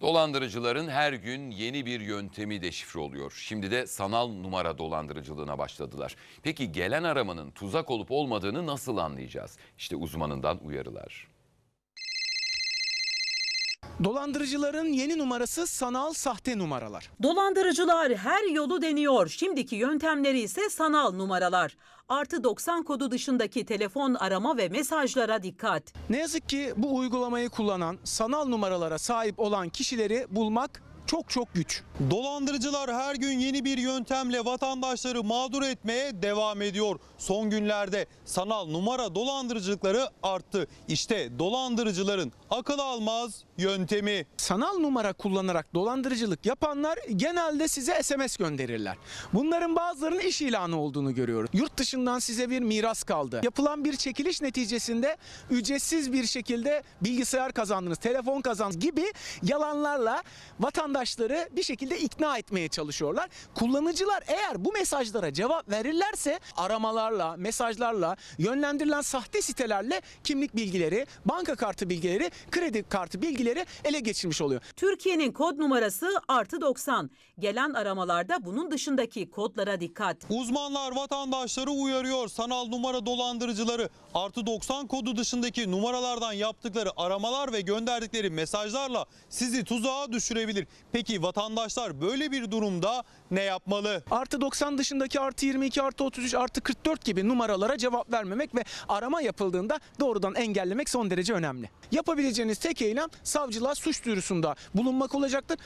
Dolandırıcıların her gün yeni bir yöntemi deşifre oluyor. Şimdi de sanal numara dolandırıcılığına başladılar. Peki gelen aramanın tuzak olup olmadığını nasıl anlayacağız? İşte uzmanından uyarılar. Dolandırıcıların yeni numarası sanal sahte numaralar. Dolandırıcılar her yolu deniyor. Şimdiki yöntemleri ise sanal numaralar. Artı 90 kodu dışındaki telefon arama ve mesajlara dikkat. Ne yazık ki bu uygulamayı kullanan, sanal numaralara sahip olan kişileri bulmak çok çok güç. Dolandırıcılar her gün yeni bir yöntemle vatandaşları mağdur etmeye devam ediyor. Son günlerde sanal numara dolandırıcılıkları arttı. İşte dolandırıcıların akıl almaz yöntemi. Sanal numara kullanarak dolandırıcılık yapanlar genelde size SMS gönderirler. Bunların bazılarının iş ilanı olduğunu görüyoruz. Yurt dışından size bir miras kaldı. Yapılan bir çekiliş neticesinde ücretsiz bir şekilde bilgisayar kazandınız, telefon kazandınız gibi yalanlarla vatandaşları bir şekilde ikna etmeye çalışıyorlar. Kullanıcılar eğer bu mesajlara cevap verirlerse aramalarla, mesajlarla, yönlendirilen sahte sitelerle kimlik bilgileri, banka kartı bilgileri, kredi kartı bilgileri ele geçirmiş oluyor. Türkiye'nin kod numarası artı 90. Gelen aramalarda bunun dışındaki kodlara dikkat. Uzmanlar vatandaşları uyarıyor. Sanal numara dolandırıcıları artı 90 kodu dışındaki numaralardan yaptıkları aramalar ve gönderdikleri mesajlarla sizi tuzağa düşürebilir. Peki vatandaşlar böyle bir durumda ne yapmalı? Artı 90 dışındaki artı 22, artı 33, artı 44 gibi numaralara cevap vermemek ve arama yapıldığında doğrudan engellemek son derece önemli. Yapabileceğiniz tek eylem savcılığa suç duyurusunda bulunmak olacaktır.